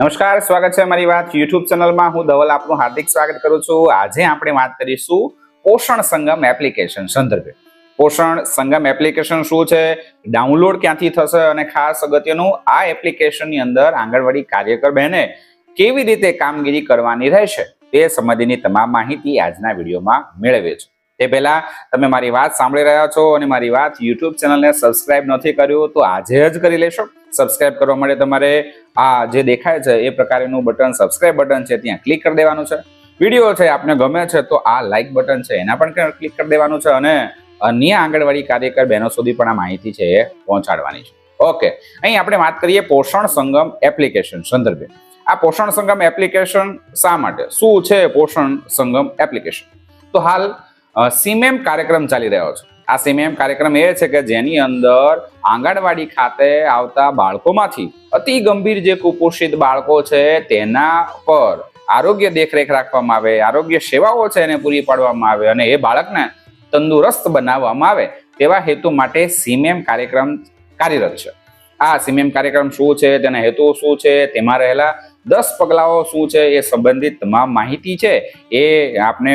નમસ્કાર, સ્વાગત છે મારી વાત યુટ્યુબ ચેનલમાં. હું ધવલ, આપનું હાર્દિક સ્વાગત કરું છું. આજે આપણે વાત કરીશું પોષણ સંગમ એપ્લિકેશન સંદર્ભે. પોષણ સંગમ એપ્લિકેશન શું છે? ડાઉનલોડ ક્યાંથી થશે? અને ખાસ અગત્યનું, આ એપ્લિકેશનની અંદર આંગણવાડી કાર્યકર બહેને કેવી રીતે કામગીરી કરવાની રહેશે તે સંબંધીની તમામ માહિતી આજના વિડીયોમાં મેળવે છે તે પહેલા તમે મારી વાત સાંભળી રહ્યા છો અને મારી વાત યુટ્યુબ ચેનલને સબસ્ક્રાઇબ નથી કર્યું, તો આજે જ કરી લેશો. સબસ્ક્રાઇબ કરવા માટે તમારે આ જે દેખાય છે એ પ્રકારનું બટન, સબસ્ક્રાઇબ બટન છે ત્યાં ક્લિક કરી દેવાનું છે. વીડિયો છે, આપને ગમે છે તો આ લાઇક બટન છે, એના પણ ક્લિક કરી દેવાનું છે અને અન્ય આંગણવાડી કાર્યકર બહેનો સુધી પણ આ માહિતી છે એ પહોંચાડવાની છે. ઓકે, અહીં આપણે વાત કરીએ પોષણ સંગમ એપ્લિકેશન સંદર્ભે. આ પોષણ સંગમ એપ્લિકેશન શા માટે? શું છે પોષણ સંગમ એપ્લિકેશન? તો હાલ સીમેમ કાર્યક્રમ ચાલી રહ્યો છે. આ સીમેમ કાર્યક્રમ એ છે કે જેની અંદર આંગણવાડી ખાતે આવતા બાળકોમાંથી અતિ ગંભીર જે કુપોષિત બાળકો છે તેના પર આરોગ્ય દેખરેખ રાખવામાં આવે, આરોગ્ય સેવાઓ છે એને પૂરી પાડવામાં આવે અને એ બાળકને તંદુરસ્ત બનાવવામાં આવે તેવા હેતુ માટે સીમેમ કાર્યક્રમ કાર્યરત છે. આ સીમેમ કાર્યક્રમ શું છે, તેના હેતુ શું છે, તેમાં રહેલા દસ પગલાઓ શું છે એ સંબંધિત તમામ માહિતી છે એ આપને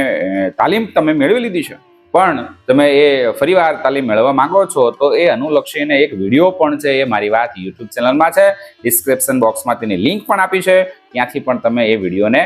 તાલીમ તમે મેળવી લીધી છે. પણ તમે એ ફરીવાર તાલીમ મેળવવા માંગો છો, તો એ અનુલક્ષીને એક વીડિયો પણ છે એ મારી વાત યુટ્યુબ ચેનલમાં છે. ડિસ્ક્રિપ્શન બોક્સમાં તેની લિંક પણ આપી છે. ત્યાંથી પણ તમે એ વિડીયોને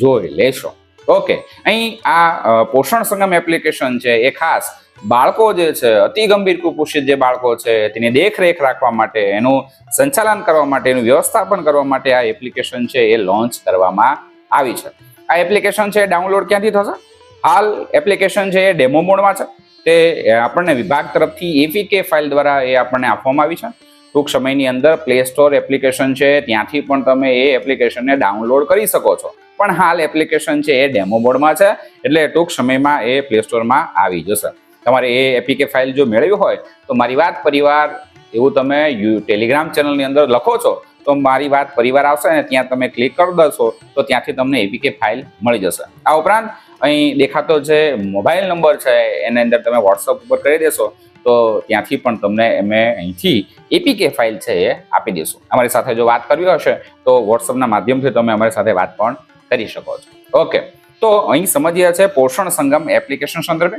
જોઈ લેશો. ઓકે અહીં આ પોષણ સંગમ એપ્લિકેશન છે. એ ખાસ બાળકો જે છે, અતિ ગંભીર કુપોષિત જે બાળકો છે, તેની દેખરેખ રાખવા માટે, એનું સંચાલન કરવા માટે, એનું વ્યવસ્થાપન કરવા માટે આ એપ્લિકેશન છે એ લોન્ચ કરવામાં આવી છે. આ એપ્લિકેશન છે ડાઉનલોડ ક્યાંથી થશે? હાલ એપ્લિકેશન છે એ ડેમો મોડમાં છે. તે આપણને વિભાગ તરફથી એપીકે ફાઇલ દ્વારા એ આપણને આપવામાં આવી છે. ટૂંક સમયની અંદર પ્લે સ્ટોર એપ્લિકેશન છે, ત્યાંથી પણ તમે એ એપ્લિકેશનને ડાઉનલોડ કરી શકો છો. પણ હાલ એપ્લિકેશન છે એ ડેમો મોડમાં છે, એટલે ટૂંક સમયમાં એ પ્લે સ્ટોરમાં આવી જશે. તમારે એ એપીકે ફાઇલ જો મેળવી હોય, તો મારી વાત પરિવાર, એવું તમે ટેલિગ્રામ ચેનલની અંદર લખો છો તો મારી વાત પરિવાર આવશે અને ત્યાં તમે ક્લિક કરી દેશો, તો ત્યાંથી તમને એપીકે ફાઇલ મળી જશે. આ ઉપરાંત અહીં દેખાતો જે મોબાઈલ નંબર છે, એની અંદર તમે વોટ્સઅપ ઉપર કરી દેશો, તો ત્યાંથી પણ તમને અમે અહીંથી એપીકે ફાઇલ છે એ આપી દઈશું અમારી સાથે જો વાત કરવી હશે, તો વોટ્સઅપના માધ્યમથી તમે અમારી સાથે વાત પણ કરી શકો છો. ઓકે તો અહીં સમજીએ છે પોષણ સંગમ એપ્લિકેશન સંદર્ભે.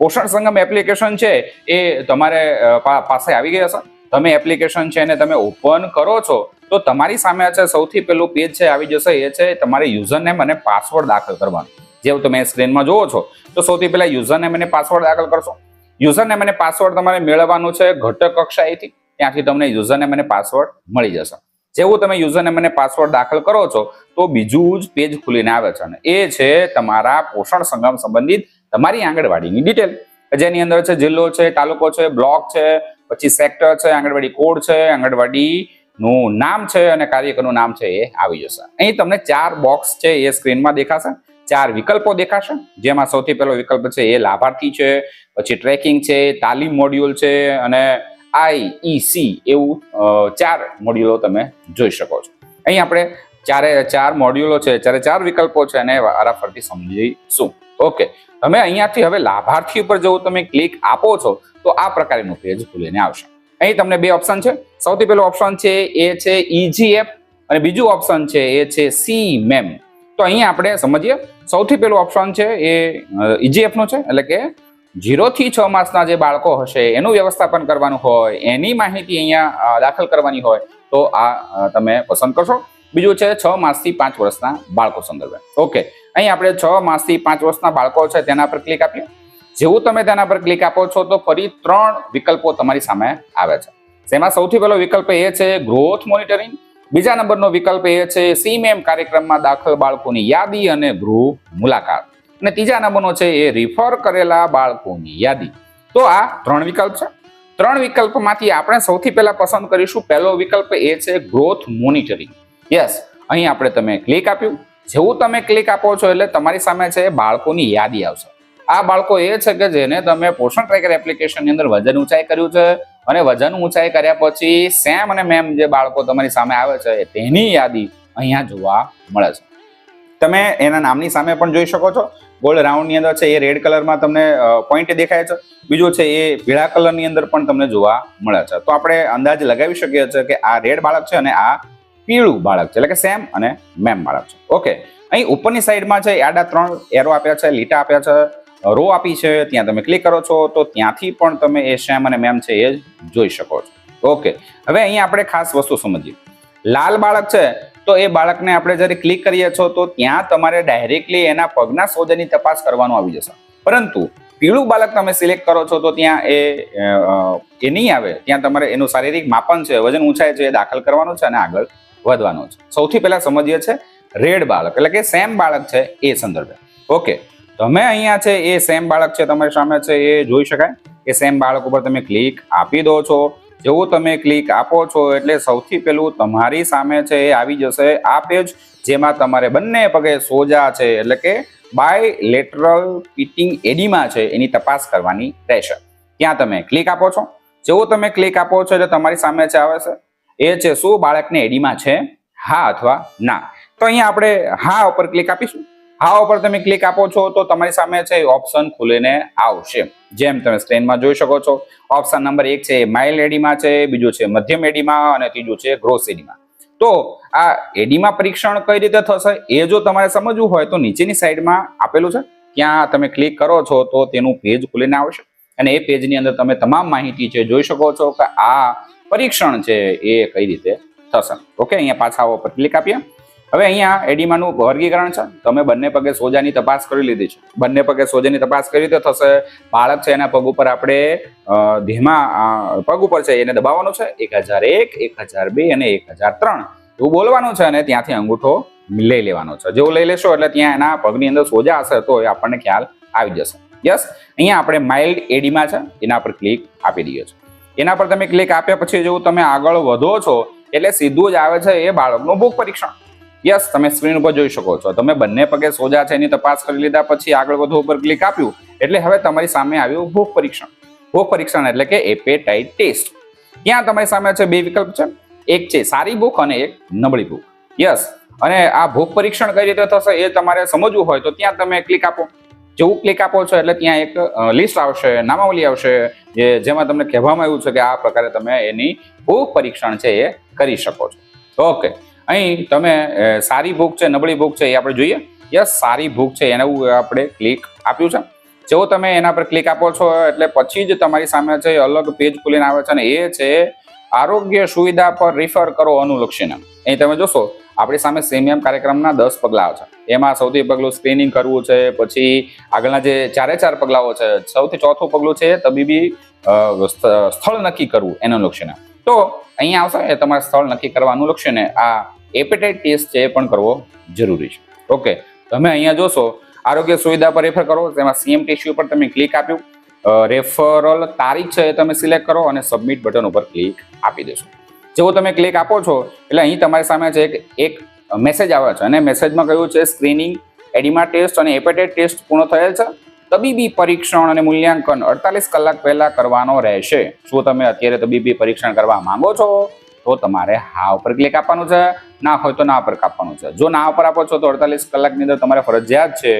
પોષણ સંગમ એપ્લિકેશન છે એ તમારે પાસે આવી ગઈ હશે તમે એપ્લિકેશન છે એને તમે ઓપન કરો છો તો તમારી સામે છે, સૌથી પહેલું પેજ છે, આવી જશે, એ છે તમારે યુઝર નેમ અને પાસવર્ડ દાખલ કરવાનું. જેવું તમે સ્ક્રીનમાં જોવો છો, તો સૌથી પહેલા યુઝર નેમ અને પાસવર્ડ દાખલ કરશો. યુઝર નેમ અને પાસવર્ડ તમારે મેળવવાનું છે ઘટક કક્ષાએથી ત્યાંથી તમને યુઝર નેમ અને પાસવર્ડ મળી જશે. જેવું તમે યુઝર નેમ અને પાસવર્ડ દાખલ કરો છો, તો બીજું જ પેજ ખુલીને આવે છે અને એ છે તમારા પોષણ સંગમ સંબંધિત તમારી આંગણવાડીની ડિટેલ જેની અંદર છે જિલ્લો છે, તાલુકો છે, બ્લોક છે, પછી સેક્ટર છે, આંગણવાડી કોડ છે, આંગણવાડી નું નામ છે અને કાર્યકરનું નામ છે એ આવી જશે. અહીં તમને ચાર બોક્સ છે એ સ્ક્રીનમાં દેખાશે. ચાર વિકલ્પો દેખાશે. જેમાં સૌથી પહેલો વિકલ્પ છે એ લાભાર્થી છે, પછી ટ્રેકિંગ છે, તાલીમ મોડ્યુલ છે અને આઈઈસી એવું ચાર મોડ્યુલો તમે જોઈ શકો છો. અહીં આપણે ચારે, ચાર મોડ્યુલો છે, ચારે ચાર વિકલ્પો છે અને વારાફરતી સમજીશું. ઓકે તમે અહીંયાથી હવે લાભાર્થી ઉપર જો તમે ક્લિક આપો છો, તો આ પ્રકારનું પેજ ખુલીને આવશે. અહીં તમને બે ઓપ્શન છે. સૌથી પહેલો ઓપ્શન છે એ છે ઈજીએફ અને બીજું ઓપ્શન છે એ છે સી મેમ તો અહીં આપણે સમજીએ. સૌથી પહેલું ઓપ્શન છે એ ઈજીએફનું છે, એટલે કે જીરોથી છ માસના જે બાળકો હશે, એનું વ્યવસ્થાપન કરવાનું હોય, એની માહિતી અહીંયા દાખલ કરવાની હોય, તો આ તમે પસંદ કરશો. બીજું છે છ માસથી પાંચ વર્ષના બાળકો સંદર્ભે. ઓકે. અહીં આપણે છ માસથી પાંચ વર્ષના બાળકો છે, તેના પર ક્લિક આપીએ. જેવું તમે તેના પર ક્લિક આપો છો તો ફરી ત્રણ વિકલ્પો તમારી સામે આવે છે. જેમાં સૌથી પહેલો વિકલ્પ એ છે ગ્રોથ મોનિટરિંગ બીજા નંબરનો વિકલ્પ એ છે સીમેમ કાર્યક્રમમાં દાખલ બાળકોની યાદી અને ગૃહ મુલાકાત. અને ત્રીજા નંબરનો છે એ રિફર કરેલા બાળકોની યાદી. તો આ ત્રણ વિકલ્પ છે. ત્રણ વિકલ્પમાંથી આપણે સૌથી પહેલા પસંદ કરીશું. પહેલો વિકલ્પ એ છે ગ્રોથ મોનિટરિંગ યસ અહીં આપણે તમે ક્લિક આપ્યું. જેવું તમે ક્લિક આપો છો એટલે તમારી સામે છે બાળકોની યાદી આવશે. આ બાળકો એ છે કે જેને તમે પોષણ ટ્રેકર એપ્લિકેશનની અંદર વજન ઊંચાઈ કર્યું છે અને વજન ઊંચાઈ કર્યા પછી સેમ અને મેમ જે બાળકો તમારી સામે આવે છે તેની યાદી અહીંયા જોવા મળે છે. તમે એના નામની સામે પણ જોઈ શકો છો. ગોલ્ડ રાઉન્ડની અંદર છે, એ રેડ કલરમાં તમને પોઈન્ટ દેખાય છે. બીજું છે, એ પીળા કલરની અંદર પણ તમને જોવા મળે છે. તો આપણે અંદાજ લગાવી શકીએ છીએ કે આ રેડ બાળક છે અને આ પીળું બાળક છે. એટલે કે સેમ અને મેમ બાળક છે. ઓકે અહીં ઉપરની સાઈડમાં છે આડા ત્રણ એરો આપ્યા છે, લીટા આપ્યા છે. રો આપી છે, ત્યાં તમે ક્લિક કરો છો, તો ત્યાંથી પણ તમે એ સેમ અને મેમ છે એ જોઈ શકો છો. ઓકે હવે અહીંયા આપણે ખાસ વસ્તુ સમજીએ. લાલ બાળક છે, તો એ બાળકને આપણે જ્યારે ક્લિક કરીએ છો, તો ત્યાં તમારે ડાયરેક્ટલી એના પગના સોજાની તપાસ કરવાનું આવી જશે. પરંતુ પીળું બાળક તમે સિલેક્ટ કરો છો, તો ત્યાં એ એ નહીં આવે. ત્યાં તમારે એનું શારીરિક માપન છે, વજન ઊંચાઈ છે એ દાખલ કરવાનું છે અને આગળ વધવાનું છે. સૌથી પહેલા સમજીએ છે રેડ બાળક, એટલે કે સેમ બાળક છે એ સંદર્ભે. ઓકે તમે અહીંયા છે, એ સેમ બાળક છે તમારી સામે છે, એ જોઈ શકાય. એ સેમ બાળક ઉપર તમે ક્લિક આપી દો છો. જેવું તમે ક્લિક આપો છો, એટલે સૌથી પહેલું તમારી સામે છે, એ આવી જશે આ પેજ જેમાં તમારે બંને પગે સોજા છે, એટલે કે બાય લેટરલ પીટિંગ એડીમાં છે, એની તપાસ કરવાની રહેશે. ત્યાં તમે ક્લિક આપો છો. જેવું તમે ક્લિક આપો છો, એટલે તમારી સામે છે, આવે છે. એ છે, શું બાળકને એડીમાં છે? હા અથવા ના? તો અહીંયા આપણે હા ઉપર ક્લિક આપીશું. હા ઉપર તમે ક્લિક આપો છો તો તમારી સામે છે ઓપ્શન ખુલીને આવશે. જેમ તમે સ્ક્રીનમાં જોઈ શકો છો. ઓપ્શન નંબર એક છે માઇલ એડીમાં છે, બીજું છે મધ્યમ એડીમાં અને ત્રીજું છે ગ્રોસ એડીમાં તો આ એડીમાં પરીક્ષણ કઈ રીતે થશે એ જો તમારે સમજવું હોય તો નીચેની સાઈડમાં આપેલું છે. ત્યાં તમે ક્લિક કરો છો તો તેનું પેજ ખુલીને આવશે. અને એ પેજની અંદર તમે તમામ માહિતી છે જોઈ શકો છો કે આ પરીક્ષણ છે એ કઈ રીતે થશે. ઓકે અહીંયા પાછા આવો પર ક્લિક આપીએ. હવે અહીંયા એડીમાનું વર્ગીકરણ છે. તમે બંને પગે સોજાની તપાસ કરી લીધી છે. બંને પગે સોજાની તપાસ કરી તો થશે. બાળક છે એના પગ ઉપર આપણે ધીમા પગ ઉપર છે એને દબાવવાનું છે. એક હજાર એક એક હજાર બે અને એક હજાર ત્રણ. એવું બોલવાનું છે અને ત્યાંથી અંગૂઠો લઈ લેવાનો છે. જેવું લઈ લેશો એટલે ત્યાં એના પગની અંદર સોજા હશે તો એ આપણને ખ્યાલ આવી જશે. યસ, અહીંયા આપણે માઇલ્ડ એડીમાં છે. એના પર ક્લિક આપી દઈએ છીએ. એના પર તમે ક્લિક આપ્યા પછી જેવું તમે આગળ વધો છો, એટલે સીધું જ આવે છે એ બાળકનું ભૂખ પરીક્ષણ. યસ તમે સ્ક્રીન ઉપર જોઈ શકો છો. તમે બંને પગે સોજા છે એની તપાસ કરી લીધા પછી આગળ વધુ ઉપર ક્લિક આપ્યું. એટલે હવે તમારી સામે આવ્યું ભૂખ પરીક્ષણ. ભૂખ પરીક્ષણ એટલે કે એપેટાઇટ ટેસ્ટ ત્યાં તમારી સામે છે બે વિકલ્પ છે? એક છે સારી ભૂખ અને એક નબળી ભૂખ યસ અને આ ભૂખ પરીક્ષણ કઈ રીતે થશે એ તમારે સમજવું હોય તો ત્યાં તમે ક્લિક આપો. જેવું ક્લિક આપો છો એટલે ત્યાં એક લિસ્ટ આવશે, નામાવલી આવશે, જે, જેમાં તમને કહેવામાં આવ્યું છે કે આ પ્રકારે તમે એની ભૂખ પરીક્ષણ છે એ કરી શકો છો. ઓકે અહીં તમે સારી ભૂખ છે, નબળી ભૂખ છે એ આપણે જોઈએ. યસ, સારી ભૂખ છે, એને આપણે ક્લિક આપ્યું છે. જેવો તમે એના પર ક્લિક આપો છો, એટલે પછી જ તમારી સામે છે અલગ પેજ ખુલીને આવે છે અને એ છે આરોગ્ય સુવિધા પર રિફર કરો અનુલક્ષીને. અહીં તમે જોશો, આપણી સામે સેમિયમ કાર્યક્રમના દસ પગલાઓ છે. એમાં સૌથી પગલું સ્ક્રીનિંગ કરવું છે, પછી આગળના જે ચારે ચાર પગલાઓ છે, સૌથી ચોથું પગલું છે, તબીબી સ્થળ નક્કી કરવું, એનું લક્ષીને. તો અહીંયા આવશે, એ તમારે સ્થળ નક્કી કરવાનું લક્ષ્ય ને આ એપેટાઇટ ટેસ્ટ છે એ પણ કરવો જરૂરી છે. ઓકે તમે અહીંયા જોશો, આરોગ્ય સુવિધા પર રેફર કરો, તેમાં સીએમ ટીસ્યુ પર તમે ક્લિક આપ્યું. રેફરલ તારીખ છે એ તમે સિલેક્ટ કરો અને સબમિટ બટન ઉપર ક્લિક આપી દેશો. જેવો તમે ક્લિક આપો છો, એટલે અહીં તમારી સામે છે એક મેસેજ આવે છે અને મેસેજમાં કહ્યું છે સ્ક્રીનિંગ એડિમા ટેસ્ટ અને હેપેટાઇટ ટેસ્ટ પૂર્ણ થયેલ છે. તબીબી પરીક્ષણ અને મૂલ્યાંકન અડતાલીસ કલાક પહેલા કરવાનો રહેશે. શું તમે અત્યારે તબીબી પરીક્ષણ કરવા માંગો છો? તો તમારે હા ઉપર ક્લિક આપવાનું છે. ના હોય તો ના ઉપર કાપવાનું છે. જો ના ઉપર આપો છો તો અડતાલીસ કલાકની અંદર તમારે ફરજિયાત છે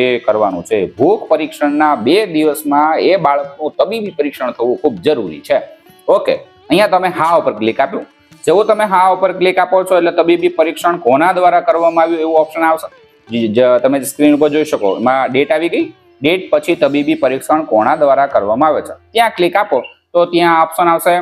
એ કરવાનું છે. ભૂખ પરીક્ષણના બે દિવસમાં એ બાળકનું તબીબી પરીક્ષણ થવું ખૂબ જરૂરી છે. ઓકે, અહીંયા તમે હા ઉપર ક્લિક આપ્યું. જેવું તમે હા ઉપર ક્લિક આપો છો એટલે તબીબી પરીક્ષણ કોના દ્વારા કરવામાં આવ્યું એવું ઓપ્શન આવશે? તમે સ્ક્રીન ઉપર જોઈ શકો, એમાં ડેટ આવી ગઈ? ડેટ પછી તબીબી પરીક્ષણ કોણા દ્વારા કરવામાં આવે છે? ત્યાં ક્લિક આપો. તો ત્યાં ઓપ્શન આવશે.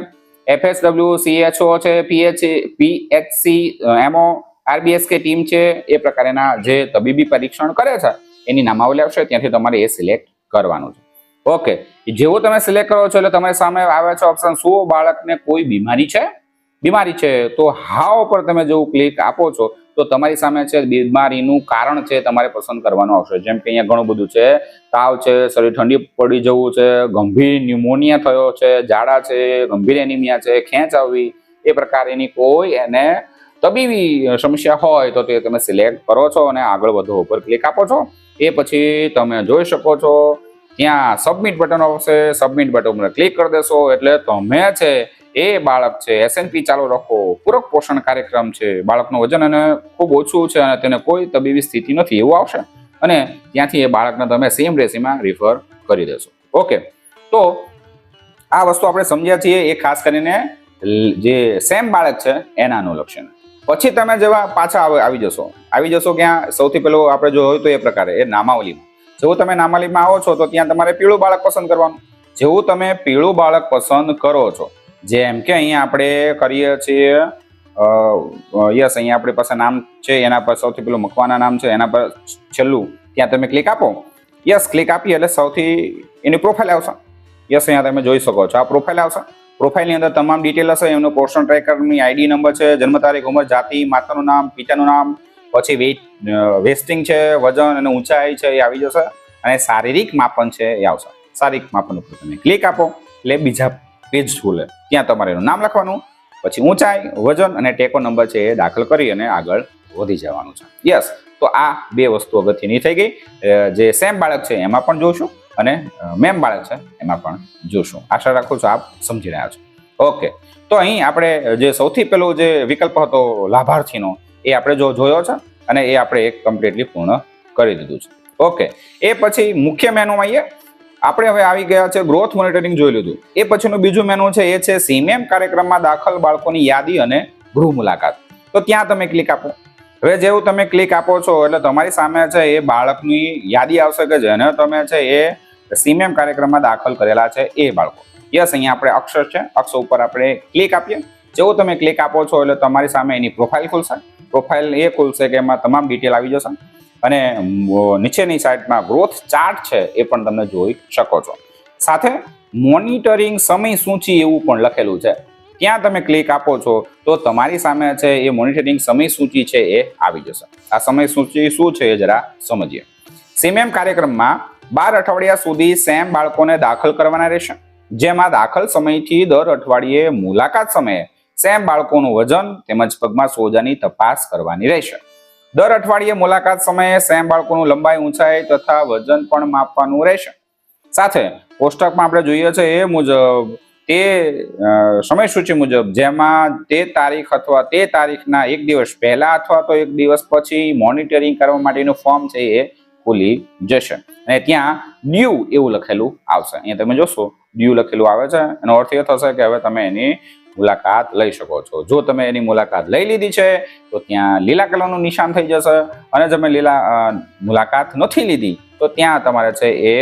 એફએસડબલ્યુ સીએચઓ છે પીએચ પીએચસી એમઓ આરબીએસ કે ટીમ છે, એ પ્રકારના જે તબીબી પરીક્ષણ કરે છે, એની નામાવલી આવશે. ત્યાંથી તમારે એ સિલેક્ટ કરવાનું છે. ઓકે જેવું તમે સિલેક્ટ કરો છો એટલે તમારી સામે આવે છે ઓપ્શન શું બાળકને કોઈ બીમારી છે? બીમારી છે. તો હા ઉપર તમે જેવું ક્લિક આપો છો તો તમારી સામે છે બીમારીનું કારણ છે તમારે પસંદ કરવાનું આવશે. જેમ કે અહીંયા ઘણું બધું છે. તાવ છે, શરીર ઠંડી પડી જવું છે, ગંભીર ન્યુમોનિયા થયો છે, ઝાડા છે, ગંભીર એનિમિયા છે, ખેંચ આવવી, એ પ્રકારની કોઈ એને તબીબી સમસ્યા હોય તો તે તમે સિલેક્ટ કરો છો અને આગળ વધો, ઉપર ક્લિક આપો છો. એ પછી તમે જોઈ શકો છો, ત્યાં સબમિટ બટન આવશે. સબમિટ બટન ઉપર ક્લિક કરી દેશો એટલે તમે છે એ બાળક છે. એસએનપી ચાલુ રાખો. પૂરક પોષણ કાર્યક્રમ છે. બાળકનું વજન અને ખૂબ ઓછું છે અને તેને કોઈ તબીબી સ્થિતિ નથી. એવું આવશે? અને ત્યાંથી એ બાળકને તમે સેમ રેસીમાં રિફર કરી દેશો. ઓકે તો આ વસ્તુ આપણે સમજ્યા છીએ. એ ખાસ કરીને જે સેમ બાળક છે એના અનુલક્ષીને પછી તમે જેવા પાછા આવે- જશો. આવી જશો ક્યાં? સૌથી પહેલું આપણે જો હોય તો એ પ્રકારે, એ નામાવલીમાં. જેવું તમે નામાવલીમાં આવો છો, તો ત્યાં તમારે પીળું બાળક પસંદ કરવાનું. જેવું તમે પીળું બાળક પસંદ કરો છો જેમ કે અહીંયા આપણે કરીએ છીએ યસ, અહીંયા આપણી પાસે નામ છે, એના પર સૌથી પેલું મકવાના નામ છે, એના પર છેલ્લું, ત્યાં તમે ક્લિક આપો. યસ ક્લિક આપી એટલે સૌથી એની પ્રોફાઇલ આવશે. યસ, અહીંયા તમે જોઈ શકો છો, આ પ્રોફાઇલ આવશે. પ્રોફાઇલની અંદર તમામ ડિટેલ હશે, એમનો પોર્શન ટ્રેકરની આઈડી નંબર છે, જન્મ તારીખ, ઉંમર, જાતિ, માતાનું નામ, પિતાનું નામ, પછી વેઇટ વેસ્ટિંગ છે, વજન અને ઊંચાઈ છે, એ આવી જશે. અને શારીરિક માપન છે, એ આવશે. શારીરિક માપન ઉપર તમે ક્લિક આપો, એટલે બીજા પેજ ખુલે ત્યાં તમારે એનું નામ લખવાનું, પછી ઊંચાઈ, વજન અને ટેકો નંબર છે એ દાખલ કરી અને આગળ વધી જવાનું છે. યસ, તો આ બે વસ્તુ અગત્યની થઈ ગઈ. જે સેમ બાળક છે એમાં પણ જોશું અને મેમ બાળક છે એમાં પણ જોશું. આશા રાખું છું આપ સમજી રહ્યા છો. ઓકે, તો અહીં આપણે જે સૌથી પહેલો જે વિકલ્પ હતો લાભાર્થીનો, એ આપણે જો જોયો છે અને એ આપણે એક કમ્પ્લીટલી પૂર્ણ કરી દીધું છે. ઓકે, એ પછી મુખ્ય મેનુ આવીએ. આપણે હવે આવી ગયા છે ગ્રોથ મોનિટરિંગ જોઈ લીધું. એ પછીનું બીજું મેનુ છે, એ છે સીમેમ કાર્યક્રમમાં દાખલ બાળકોની યાદી અને ગૃહ મુલાકાત. તો ત્યાં તમે ક્લિક આપો. હવે જેવું તમે ક્લિક આપો છો, એટલે તમારી સામે છે એ બાળકની યાદી આવશે કે જેને તમે છે એ સીમેમ કાર્યક્રમમાં દાખલ કરેલા છે એ બાળકો. યસ, અહીંયા આપણે અક્ષર છે, અક્ષર ઉપર આપણે ક્લિક આપીએ. જેવું તમે ક્લિક આપો છો, એટલે તમારી સામે એની પ્રોફાઇલ ખુલશે. પ્રોફાઇલ એ ખુલશે કે એમાં તમામ ડિટેલ આવી જશે. અને નીચેની સાઈડમાં ગ્રોથ ચાર્ટ છે એ પણ તમે જોઈ શકો છો. સાથે મોનિટરિંગ સમય સૂચિ એવું પણ લખેલું છે. ત્યાં તમે ક્લિક આપો છો તો તમારી સામે છે એ મોનિટરિંગ સમય સૂચિ છે એ આવી જશે. આ સમય સૂચિ શું છે એ જરા સમજીએ. સીમેમ કાર્યક્રમમાં બાર અઠવાડિયા સુધી સેમ બાળકોને દાખલ કરવાના રહેશે. જેમાં દાખલ સમયથી દર અઠવાડિયે મુલાકાત સમયે સેમ બાળકોનું વજન તેમજ પગમાં સોજાની તપાસ કરવાની રહેશે. દર અઠવાડિયે મુલાકાત સમયે સેમ બાળકોનું લંબાઈ ઊંચાઈ તથા વજન પણ માપવાનું રહેશે. સાથે કોષ્ટકમાં આપણે જોઈએ છે એ મુજબ તે અ, સમયસૂચિ મુજબ જેમાં તે તારીખ અથવા તે તારીખના એક દિવસ પહેલા અથવા તો એક દિવસ પછી મોનિટરિંગ કરવા માટેનું ફોર્મ છે એ ખુલી જશે. અને ત્યાં ડ્યુ એવું લખેલું આવશે. અહીંયા તમે જોશો ડ્યુ લખેલું આવે છે. એનો અર્થ એ થશે કે હવે તમે એની મુલાકાત લઈ શકો છો. જો તમે એની મુલાકાત લઈ લીધી છે, તો ત્યાં લીલા કલરનું નિશાન થઈ જશે. અને તમે લીલા મુલાકાત નથી લીધી, તો ત્યાં તમારે છે એ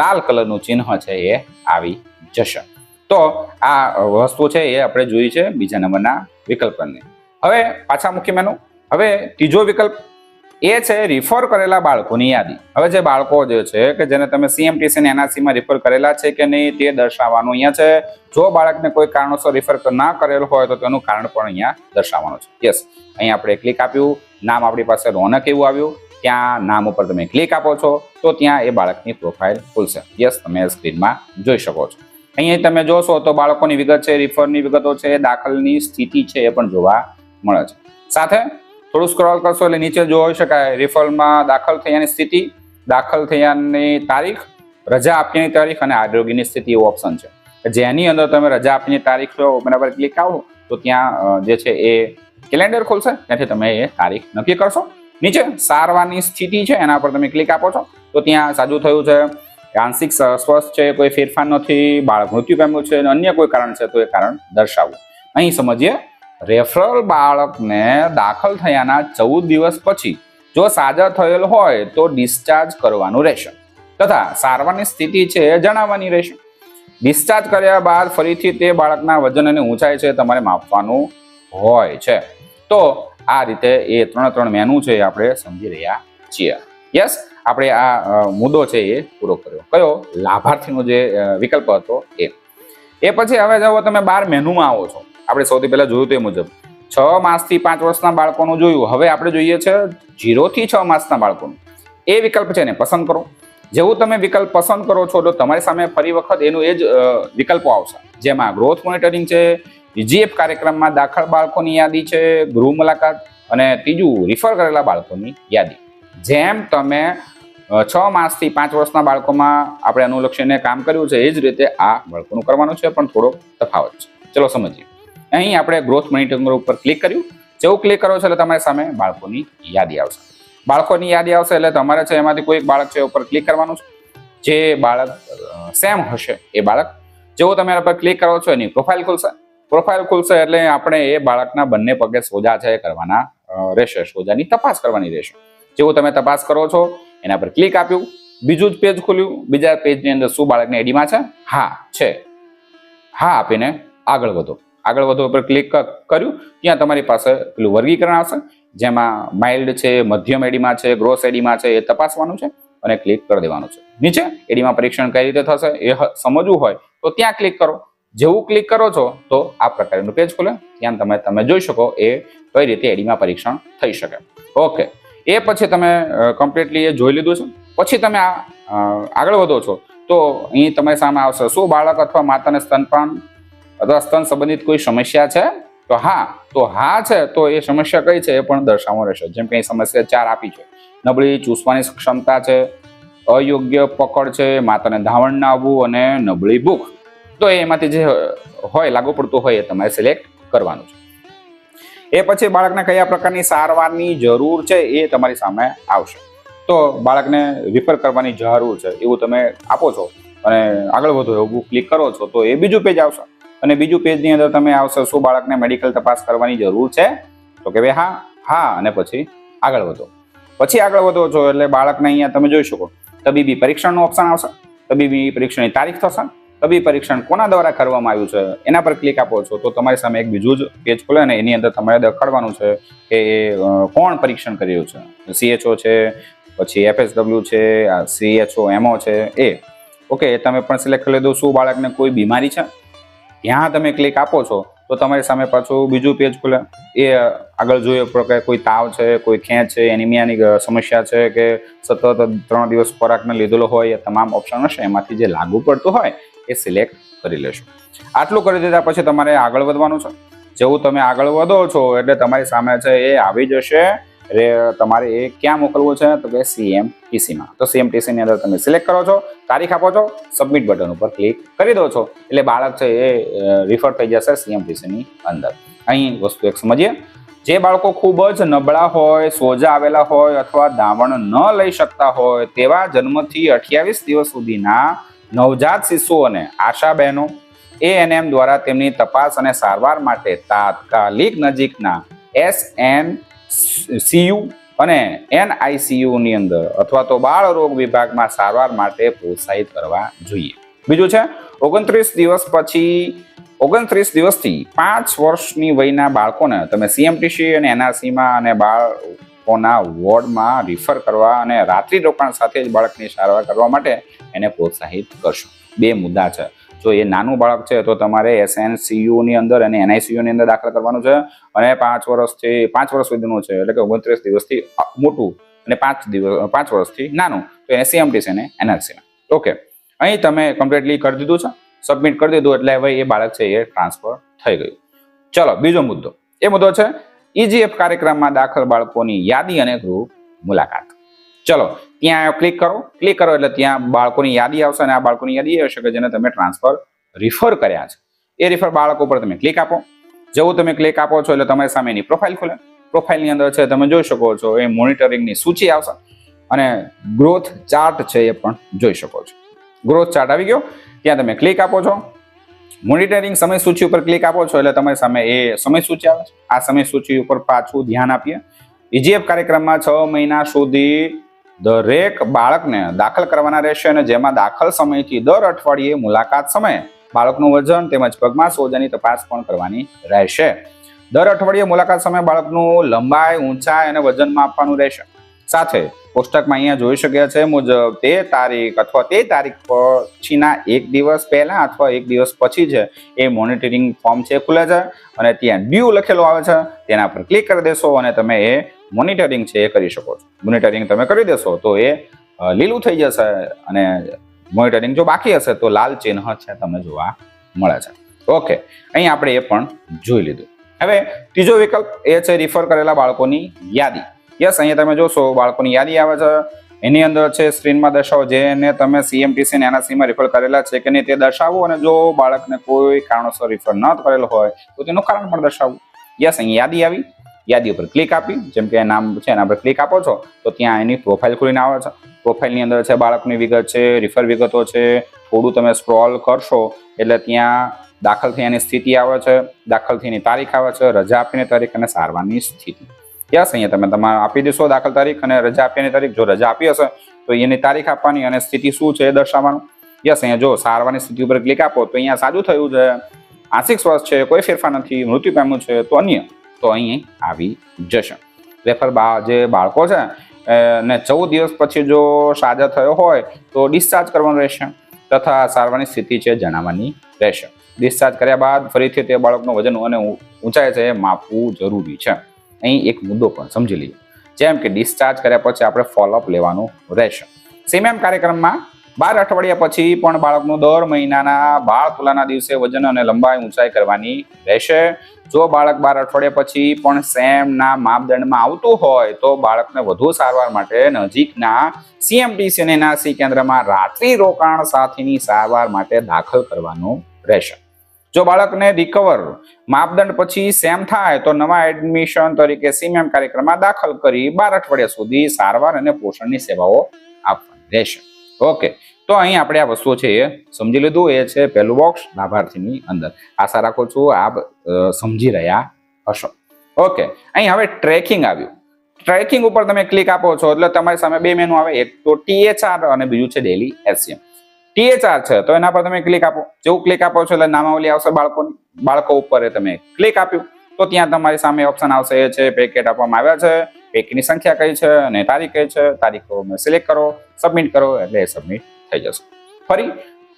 લાલ કલરનું ચિહ્ન છે એ આવી જશે. તો આ વસ્તુ છે એ આપણે જોઈ છે બીજા નંબરના વિકલ્પની હવે પાછા મુખ્ય મેનુ. હવે ત્રીજો વિકલ્પ એ છે રિફર કરેલા બાળકોની યાદી. હવે જે બાળકો જે છે કે જેને તમે સીએમટીસી ને એનઆરસીમાં રિફર કરેલા છે કે નહીં તે દર્શાવવાનું અહીંયા છે. જો બાળકને કોઈ કારણોસર રિફર ના કરેલ હોય તો તેનું કારણ પણ અહીંયા દર્શાવવાનું છે. યસ અહીંયા આપણે ક્લિક આપ્યું. નામ આપણી પાસે રોનક એવું આવ્યું. ત્યાં નામ ઉપર તમે ક્લિક આપો છો, તો ત્યાં એ બાળકની પ્રોફાઇલ ખુલશે. યસ તમે સ્ક્રીનમાં જોઈ શકો છો. અહીંયા તમે જોશો તો બાળકોની વિગત છે રિફરની વિગતો છે, દાખલની સ્થિતિ છે એ પણ જોવા મળે છે. સાથે થોડું સ્ક્રોલ કરશો એટલે નીચે જોઈ શકાય. રિફલમાં દાખલ થયાની સ્થિતિ, દાખલ થયાની તારીખ, રજા આપવાની તારીખ અને આરોગ્યની સ્થિતિ એવું ઓપ્શન છે. જેની અંદર તમે રજા આપવાની તારીખ બરાબર ક્લિક આવો, તો ત્યાં જે છે એ કેલેન્ડર ખોલશે. ત્યાંથી તમે એ તારીખ નક્કી કરશો. નીચે સારવારની સ્થિતિ છે, એના પર તમે ક્લિક આપો છો. તો ત્યાં સાજુ થયું છે, આંશિક સ્વસ્થ છે, કોઈ ફેરફાર નથી, બાળક મૃત્યુ પામ્યું છે, અને અન્ય કોઈ કારણ છે, તો એ કારણ દર્શાવવું. અહીં સમજીએ રેફરલ બાળકને દાખલ થયાના ચૌદ દિવસ પછી જો સાજા થયેલ હોય તો ડિસ્ચાર્જ કરવાનું રહેશે. તથા સારવારની સ્થિતિ છે એ જણાવવાની રહેશે. ડિસ્ચાર્જ કર્યા બાદ ફરીથી તે બાળકના વજન અને ઊંચાઈ છે તમારે માપવાનું હોય છે. તો આ રીતે એ ત્રણ ત્રણ મેનુ છે એ આપણે સમજી રહ્યા છીએ. યસ, આપણે આ મુદ્દો છે એ પૂરો કર્યો. કયો? લાભાર્થીનો જે વિકલ્પ હતો એ. એ પછી હવે જાઓ તમે બાર મેનુમાં આવો છો આપણે સૌથી પહેલાં જોયું તે મુજબ. છ માસથી પાંચ વર્ષના બાળકોનું જોયું. હવે આપણે જોઈએ છે જીરોથી છ માસના બાળકોનું. એ વિકલ્પ છે ને, પસંદ કરો. જેવું તમે વિકલ્પ પસંદ કરો છો, તો તમારી સામે ફરી વખત એનું એ જ વિકલ્પો આવશે. જેમાં ગ્રોથ મોનિટરિંગ છે જીએફ કાર્યક્રમમાં દાખલ બાળકોની યાદી છે, ગૃહ મુલાકાત અને ત્રીજું રિફર કરેલા બાળકોની યાદી. જેમ તમે છ માસથી પાંચ વર્ષના બાળકોમાં આપણે અનુલક્ષીને કામ કર્યું છે, એ જ રીતે આ બાળકોનું કરવાનું છે, પણ થોડો તફાવત છે. ચલો સમજીએ. અહીં આપણે ગ્રોથ મોનિટરિંગ ઉપર ક્લિક કર્યું. જેવું ક્લિક કરો છો એટલે તમારી સામે બાળકોની યાદી આવશે. બાળકોની યાદી આવશે એટલે તમારે છે એમાંથી કોઈ બાળક છે ઉપર ક્લિક કરવાનું છે. જે બાળક સેમ હશે એ બાળક. જેવું તમે એના પર ક્લિક કરો છો એની પ્રોફાઇલ ખુલશે. પ્રોફાઇલ ખુલશે એટલે આપણે એ બાળકના બંને પગે સોજા છે કરવાના રહેશે. સોજાની તપાસ કરવાની રહેશે. જેવું તમે તપાસ કરો છો, એના પર ક્લિક આપ્યું. બીજું જ પેજ ખોલ્યું. બીજા પેજની અંદર શું બાળકની આઈડીમાં છે? હા છે. હા આપીને આગળ વધો. આગળ વધો પર ક્લિક કર્યું, ત્યાં તમારી પાસે પેલું વર્ગીકરણ આવશે. જેમાં માઇલ્ડ છે, મધ્યમ એડીમાં છે ગ્રોસ એડીમાં છે, એ તપાસવાનું છે અને ક્લિક કરી દેવાનું છે. નીચે એડીમાં પરીક્ષણ કઈ રીતે થશે એ સમજવું હોય તો ત્યાં ક્લિક કરો. જેવું ક્લિક કરો છો તો આ પ્રકારનું પેજ ખુલે. ત્યાં તમે તમે જોઈ શકો એ કઈ રીતે એડીમાં પરીક્ષણ થઈ શકે. ઓકે. એ પછી તમે કમ્પ્લીટલી એ જોઈ લીધું છે. પછી તમે આ આગળ વધો છો તો અહીં તમારી સામે આવશે. શું બાળક અથવા માતાને સ્તનપાન અથવા સ્તન સંબંધિત કોઈ સમસ્યા છે? તો હા તો હા છે, તો એ સમસ્યા કઈ છે એ પણ દર્શાવવા રહેશે. જેમ કે સમસ્યા ચાર આપી છે. નબળી ચૂસવાની ક્ષમતા છે, અયોગ્ય પકડ છે, માતાને ધાવણ ના આવવું અને નબળી ભૂખ. તો એમાંથી જે હોય, લાગુ પડતું હોય એ તમારે સિલેક્ટ કરવાનું છે. એ પછી બાળકને કયા પ્રકારની સારવારની જરૂર છે એ તમારી સામે આવશે. તો બાળકને રિફર કરવાની જરૂર છે, એવું તમે આપો છો અને આગળ વધો, એવું ક્લિક કરો છો, તો એ બીજું પેજ આવશે. અને બીજું પેજની અંદર તમે આવશે, શું બાળકને મેડિકલ તપાસ કરવાની જરૂર છે? તો કે ભાઈ હા હા, અને પછી આગળ વધો. પછી આગળ વધો છો એટલે બાળકને અહીંયા તમે જોઈ શકો, તબીબી પરીક્ષણનું ઓપ્શન આવશે, તબીબી પરીક્ષણની તારીખ થશે, તબીબી પરીક્ષણ કોના દ્વારા કરવામાં આવ્યું છે, એના પર ક્લિક આપો છો, તો તમારી સામે એક બીજું જ પેજ ખુલે ને એની અંદર તમારે દેખાડવાનું છે કે કોણ પરીક્ષણ કરી રહ્યું છે. સીએચઓ છે, પછી એફએસડબલ્યુ છે સીએચઓ એમઓ છે, એ. ઓકે તમે પણ સિલેક્ટ કરી લીધું. શું બાળકને કોઈ બીમારી છે? ત્યાં તમે ક્લિક આપો છો, તો તમારી સામે પાછું બીજું પેજ ખુલે. એ આગળ જોઈએ પ્રકારે કોઈ તાવ છે, કોઈ ખેંચ છે એનિમિયાની સમસ્યા છે કે સતત ત્રણ દિવસ ખોરાકને લીધેલો હોય, એ તમામ ઓપ્શન હશે. એમાંથી જે લાગુ પડતું હોય, એ સિલેક્ટ કરી લેશો. આટલું કરી દીધા પછી તમારે આગળ વધવાનું છે. જેવું તમે આગળ વધો છો, એટલે તમારી સામે છે એ આવી જશે. રે તમારે એ ક્યાં મોકલવું છે? તો કે સીએમ ટીસીમાં તો સીએમ ટીસીની અંદર તમે સિલેક્ટ કરો છો, તારીખ આપો છો સબમિટ બટન ઉપર ક્લિક કરી દો છો. એટલે બાળક છે એ રિફર થઈ જશે સીએમ ટીસીની અંદર. અહીં વસ્તુ એક સમજીએ. જે બાળકો ખૂબ જ નબળા હોય, સોજા આવેલા હોય અથવા દાવણ ન લઈ શકતા હોય, તેવા જન્મથી અઠ્યાવીસ દિવસ સુધીના નવજાત શિશુઓને આશા બહેનો એએનએમ દ્વારા તેમની તપાસ અને સારવાર માટે તાત્કાલિક નજીકના એસ એન સીયુ અને એનઆઈસીયુની અંદર અથવા તો બાળ રોગ વિભાગમાં સારવાર માટે પ્રોત્સાહિત કરવા જોઈએ. બીજું છે, ઓગણત્રીસ દિવસ પછી, ઓગણત્રીસ દિવસથી પાંચ વર્ષની વયના બાળકોને તમે સીએમટીસી અને એનઆરસીમાં અને બાળકોના વોર્ડમાં રિફર કરવા અને રાત્રિ રોકાણ સાથે જ બાળકની સારવાર કરવા માટે એને પ્રોત્સાહિત કરશો. બે મુદ્દા છે. જો એ નાનું બાળક છે, તો તમારે એસએનસીયુની અંદર અને એનઆઈસીયુની અંદર દાખલ કરવાનું છે. અને પાંચ વર્ષથી, પાંચ વર્ષ સુધીનું છે, એટલે કે ઓગણત્રીસ દિવસથી મોટું અને પાંચ દિવસ, પાંચ વર્ષથી નાનું. તો એસીએમટી છે ને એનઆરસીમાં ઓકે અહીં તમે કમ્પ્લીટલી કરી દીધું છે. સબમિટ કરી દીધું, એટલે હવે એ બાળક છે એ ટ્રાન્સફર થઈ ગયું. ચલો, બીજો મુદ્દો. એ મુદ્દો છે ઈજીએફ કાર્યક્રમમાં દાખલ બાળકોની યાદી અને ગૃહ મુલાકાત. ચલો ત્યાં ક્લિક કરો. ક્લિક કરો એટલે ત્યાં બાળકોની યાદી આવશે અને આ બાળકોની યાદી આવશે હશે કે જેને તમે ટ્રાન્સફર રિફર કર્યા છે. એ રિફર બાળકો પર તમે ક્લિક આપો. જેવું તમે ક્લિક આપો છો એટલે તમારી સામે એની પ્રોફાઇલ ખુલે. પ્રોફાઇલની અંદર છે તમે જોઈ શકો છો એ મોનિટરિંગની સૂચિ આવશે. અને ગ્રોથ ચાર્ટ છે એ પણ જોઈ શકો છો. ગ્રોથ ચાર્ટ આવી ગયો. ત્યાં તમે ક્લિક આપો છો. મોનિટરિંગ સમય સૂચિ ઉપર ક્લિક આપો છો એટલે તમારી સામે એ સમય સૂચિ આવે છે. આ સમય સૂચિ ઉપર પાછું ધ્યાન આપીએ. ઈજીએફ કાર્યક્રમમાં છ મહિના સુધી દરેક બાળકને દાખલ કરવાના રહેશે અને જેમાં દાખલ સમયથી દર અઠવાડિયે મુલાકાત સમયે બાળકનું વજન તેમજ પગમાં સોજાની તપાસ પણ કરવાની રહેશે. દર અઠવાડિયે મુલાકાત સમયે બાળકનું લંબાઈ, ઊંચાઈ અને વજન માપવાનું રહેશે. સાથે કોષ્ટકમાં અહીંયા જોઈ શક્યા છે મુજબ તે તારીખ અથવા તે તારીખ પછીના એક દિવસ પહેલા અથવા એક દિવસ પછી છે એ મોનિટરિંગ ફોર્મ છે ખુલે છે અને ત્યાં ડ્યુ લખેલું આવે છે. તેના પર ક્લિક કરી દેશો અને તમે એ મોનિટરિંગ છે એ કરી શકો છો. મોનિટરિંગ તમે કરી દેશો તો એ લીલું થઈ જશે અને મોનિટરિંગ જો બાકી હશે તો લાલ ચિહ્ન છે તમને જોવા મળે છે. ઓકે અહીં આપણે એ પણ જોઈ લીધું. હવે ત્રીજો વિકલ્પ એ છે રિફર કરેલા બાળકોની યાદી. યસ, અહીંયા તમે જોશો બાળકોની યાદી આવે છે. એની અંદર છે સ્ક્રીનમાં દર્શાવો જેને તમે સીએમટીસી ને એનઆરસીમાં રિફર કરેલા છે કે નહીં તે દર્શાવો અને જો બાળકને કોઈ કારણોસર રિફર ન કરેલો હોય તો તેનું કારણ પણ દર્શાવવું યસ, અહીં યાદી આવી. યાદી ઉપર ક્લિક આપી, જેમ કે નામ છે એના પર ક્લિક આપો છો, તો ત્યાં એની પ્રોફાઇલ ખોલીને આવે છે. પ્રોફાઇલની અંદર છે બાળકની વિગત છે રિફર વિગતો છે, થોડું તમે સ્ક્રોલ કરશો, એટલે ત્યાં દાખલ થયાની સ્થિતિ આવે છે, દાખલ થયાની તારીખ આવે છે, રજા આપીને તારીખ અને સારવારની સ્થિતિ. યસ, અહીંયા તમે તમારે આપી દેશો દાખલ તારીખ અને રજા આપીની તારીખ. જો રજા આપી હશે, તો એની તારીખ આપવાની અને સ્થિતિ શું છે એ દર્શાવવાનું. યસ, અહીંયા જો સારવારની સ્થિતિ ઉપર ક્લિક આપો, તો અહીંયા સાજું થયું છે. આંશિક સ્વસ્થ છે, કોઈ ફેરફાર નથી, મૃત્યુ પામ્યું છે, તો અન્ય. તો અહીં આવી જશે. રેફર જે બાળકો છે ને ચૌદ દિવસ પછી જો સાજા થયો હોય, તો ડિસ્ચાર્જ કરવાનું રહેશે તથા સારવારની સ્થિતિ છે જણાવવાની રહેશે. ડિસ્ચાર્જ કર્યા બાદ ફરીથી તે બાળકનું વજન અને ઊંચાઈ છે એ માપવું જરૂરી છે. અહીં એક મુદ્દો પણ સમજી લઈએ. જેમ કે ડિસ્ચાર્જ કર્યા પછી આપણે ફોલોઅપ લેવાનું રહેશે. સેમ કાર્યક્રમમાં બાર અઠવાડિયા પછી પણ બાળકનું દર મહિનાના બાળ તુલાના દિવસે વજન અને લંબાઈ ઊંચાઈ કરવાની રહેશે. જો બાળક બાર અઠવાડિયા પછી પણ સેમના માપદંડમાં આવતું હોય તો બાળકને વધુ સારવાર માટે નજીકના સીએમટીસી અને એનઆરસી કેન્દ્રમાં રાત્રિ રોકાણ સાથેની સારવાર માટે દાખલ કરવાનું રહેશે. જો બાળકને રિકવર માપદંડ પછી સેમ થાય તો નવા એડમિશન તરીકે સીમએમ કાર્યક્રમમાં દાખલ કરી બાર અઠવાડિયા સુધી સારવાર અને પોષણની સેવાઓ આપવાની રહેશે. ઓકે. તો અહીં આપણે આ વસ્તુઓ છે એ સમજી લીધું. એ છે પહેલું બોક્સ લાભાર્થીની અંદર. આશા રાખું છું આપ સમજી રહ્યા હશો. ઓકે. અહીં હવે ટ્રેકિંગ આવ્યું. ટ્રેકિંગ ઉપર તમે ક્લિક આપો છો એટલે તમારી સામે બે મેનુ આવે. એક તો ટીએચઆર અને બીજું છે ડેલી એસએમ ટીએચઆર છે, તો એના પર તમે ક્લિક આપો. જેવું ક્લિક આપો છો એટલે નામાવલી આવશે બાળકોની. બાળકો ઉપર તમે ક્લિક આપ્યું. તો ત્યાં તમારી સામે ઓપ્શન આવશે. એ છે પેકેટ આપવામાં આવ્યા છે. પેકની સંખ્યા કઈ છે અને તારીખ કઈ છે, તારીખો સિલેક્ટ કરો સબમિટ કરો એટલે સબમિટ થઈ જશે. ફરી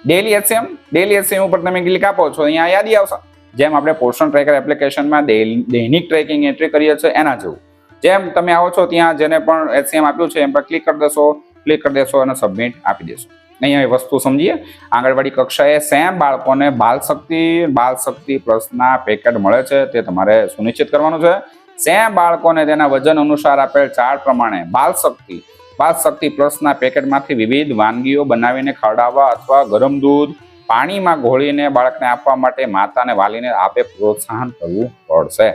ડેલી એચસીએમ ડેલી એચસીએમ ઉપર તમે ક્લિક આપો છો, અહીંયા યાદી આવશે. જેમ આપણે પોર્શન ટ્રેકર એપ્લિકેશનમાં દૈનિક ટ્રેકિંગ એન્ટ્રી કરીએ છીએ એના જેવું. જેમ તમે આવો છો ત્યાં જેને પણ એચસીએમ આપ્યું છે, એમ પર ક્લિક કરી દેશો ક્લિક કરી દેશો અને સબમિટ આપી દેશો. અહીંયા એ વસ્તુ સમજીએ, આંગણવાડી કક્ષાએ સેમ બાળકોને બાલ શક્તિ બાલ શક્તિ પ્લસના પેકેટ મળે છે, તે તમારે સુનિશ્ચિત કરવાનું છે. સેમ બાળકોને તેના વજન અનુસાર આપેલ ચાર્ટ પ્રમાણે બાલ શક્તિ બાલ શક્તિ પ્લસના પેકેટમાંથી વિવિધ વાનગીઓ બનાવીને ખવડાવવા અથવા ગરમ દૂધ પાણીમાં ઘોળીને બાળકને આપવા માટે માતાને વાલીને આપે પ્રોત્સાહન કરવું પડશે.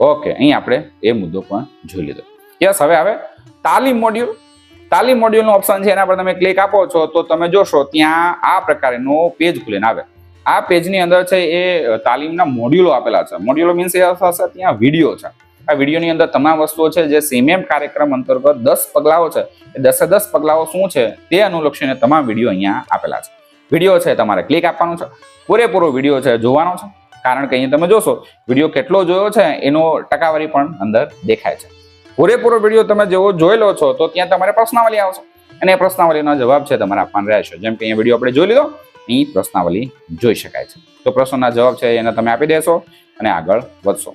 ઓકે, અહીં આપણે એ મુદ્દો પણ જોઈ લીધો. યસ હવે હવે તાલીમ મોડ્યુલ તાલીમ મોડ્યુલનો ઓપ્શન છે, એના પર તમે ક્લિક આપો છો, તો તમે જોશો ત્યાં આ પ્રકારનો પેજ ખુલીને આવે. આ પેજની અંદર છે એ તાલીમના મોડ્યુલો આપેલા છે. મોડ્યુલો મીન્સ એ થશે ત્યાં વીડિયો છે. આ વિડીયોની અંદર તમામ વસ્તુઓ છે જે સીમેમ કાર્યક્રમ અંતર્ગત દસ પગલાઓ છે. એ દસે દસ પગલાઓ શું છે તે અનુલક્ષીને તમામ વીડિયો અહીંયા આપેલા છે. વીડિયો છે તમારે ક્લિક આપવાનો છે. પૂરેપૂરો વીડિયો છે જોવાનો છે. કારણ કે અહીંયા તમે જોશો, વીડિયો કેટલો જોયો છે એનો ટકાવારી પણ અંદર દેખાય છે. પૂરેપૂરો વીડિયો તમે જેવો જોઈ લો છો તો ત્યાં તમારે પ્રશ્નાવલી આવશે. અને એ પ્રશ્નાવલીનો જવાબ છે તમારે આપવાનો રહેશે. જેમ કે અહીંયા વીડિયો આપણે જોઈ લીધો, અહીં પ્રશ્નાવલી જોઈ શકાય છે. તો પ્રશ્નોના જવાબ છે એને તમે આપી દેશો અને આગળ વધશો.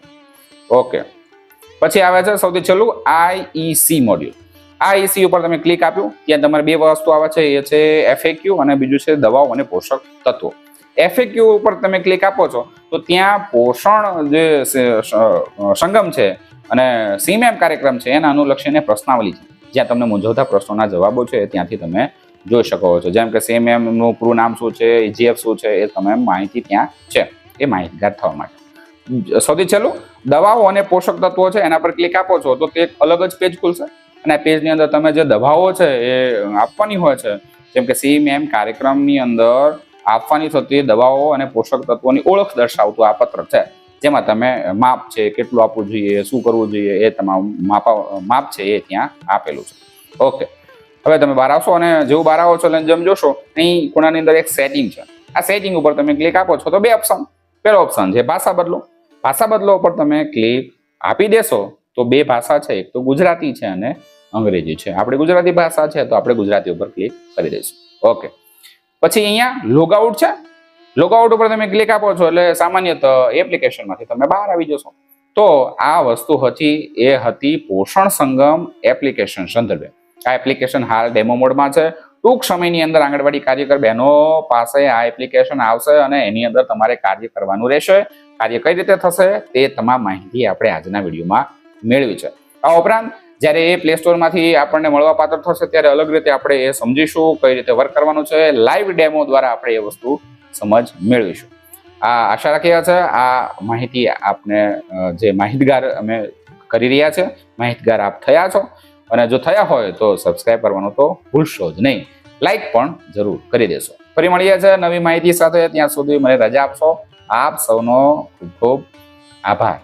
ઓકે. પછી આવે છે સૌથી છેલ્લું આઈઈસી મોડ્યુલ આઈઈસી ઉપર તમે ક્લિક આપ્યું, ત્યાં તમારે બે વસ્તુ આવે છે, એ છે એફએક્યુ અને બીજું છે દવાઓ અને પોષક તત્વો. એફએક્યુ ઉપર તમે ક્લિક આપો છો, તો ત્યાં પોષણ જે સંગમ છે અને સીમેમ કાર્યક્રમ છે, એના અનુલક્ષીને પ્રશ્નાવલી છે. જ્યાં તમને મૂંઝવતા પ્રશ્નોના જવાબો છે, ત્યાંથી તમે જોઈ શકો છો. જેમ કે સીએમએમનું પૂરું નામ શું છે જીએફ શું છે, એ તમે માહિતી ત્યાં છે. એ માહિતગાર થવા માટે. સૌથી છેલ્લું, દવાઓ અને પોષક તત્વો છે, એના પર ક્લિક આપો છો, તો તે એક અલગ જ પેજ ખુલશે. અને આ પેજની અંદર તમે જે દવાઓ છે, એ આપવાની હોય છે, જેમ કે સીમ, એમ, કાર્યક્રમની અંદર આપવાની થતી દવાઓ અને પોષક તત્વોની ઓળખ દર્શાવતું આ પત્ર છે. જેમાં તમે માપ છે, કેટલું આપવું જોઈએ, શું કરવું જોઈએ, એ તમારું માપા, માપ છે, એ ત્યાં આપેલું છે. ઓકે હવે તમે બહાર આવશો અને જેવું બહાર આવો છો એટલે જેમ જોશો, અહીં ખૂણાની અંદર એક સેટિંગ છે. આ સેટિંગ ઉપર તમે ક્લિક આપો છો, તો બે ઓપ્શન પહેલો ઓપ્શન છે ભાષા બદલો. ભાષા બદલો ઉપર તમે ક્લિક આપી દેશો તો બે ભાષા છે, એક તો ગુજરાતી છે અને અંગ્રેજી છે. આપણે ગુજરાતી ભાષા છે તો આપણે ગુજરાતી ઉપર ક્લિક કરી દઈશું. ઓકે પછી અહીંયા લોગઆઉટ છે. લોગઆઉટ ઉપર તમે ક્લિક આપો છો એટલે સામાન્યત એપ્લિકેશનમાંથી તમે બહાર આવી જશો. તો આ વસ્તુ હતી, એ હતી પોષણ સંગમ એપ્લિકેશન સંદર્ભે. આ એપ્લિકેશન હાલ ડેમો મોડમાં છે. ટૂંક સમયની અંદર આંગણવાડી કાર્યકર બહેનો પાસે આ એપ્લિકેશન આવશે અને એની અંદર તમારે કાર્ય કરવાનું રહેશે. કાર્ય કઈ રીતે થશે તે તમામ માહિતી આપણે આજના વિડીયોમાં મેળવી છે. આ ઉપરાંત, જ્યારે એ પ્લે સ્ટોરમાંથી આપણને મળવા પાત્ર થશે, ત્યારે અલગ રીતે આપણે એ સમજીશું કઈ રીતે વર્ક કરવાનું છે. લાઈવ ડેમો દ્વારા આપણે એ વસ્તુ સમજ મેળવીશું. આ આશા રાખીએ છે આ માહિતી આપને જે માહિતગાર અમે કરી રહ્યા છે, માહિતગાર આપ થયા છો. અને જો થયા હોય તો સબસ્ક્રાઇબ કરવાનું તો ભૂલશો જ નહીં. લાઈક પણ જરૂર કરી દેશો. ફરી મળીએ છે નવી માહિતી સાથે. ત્યાં સુધી મને રજા આપશો. આપ સૌનો ખૂબ ખૂબ આભાર.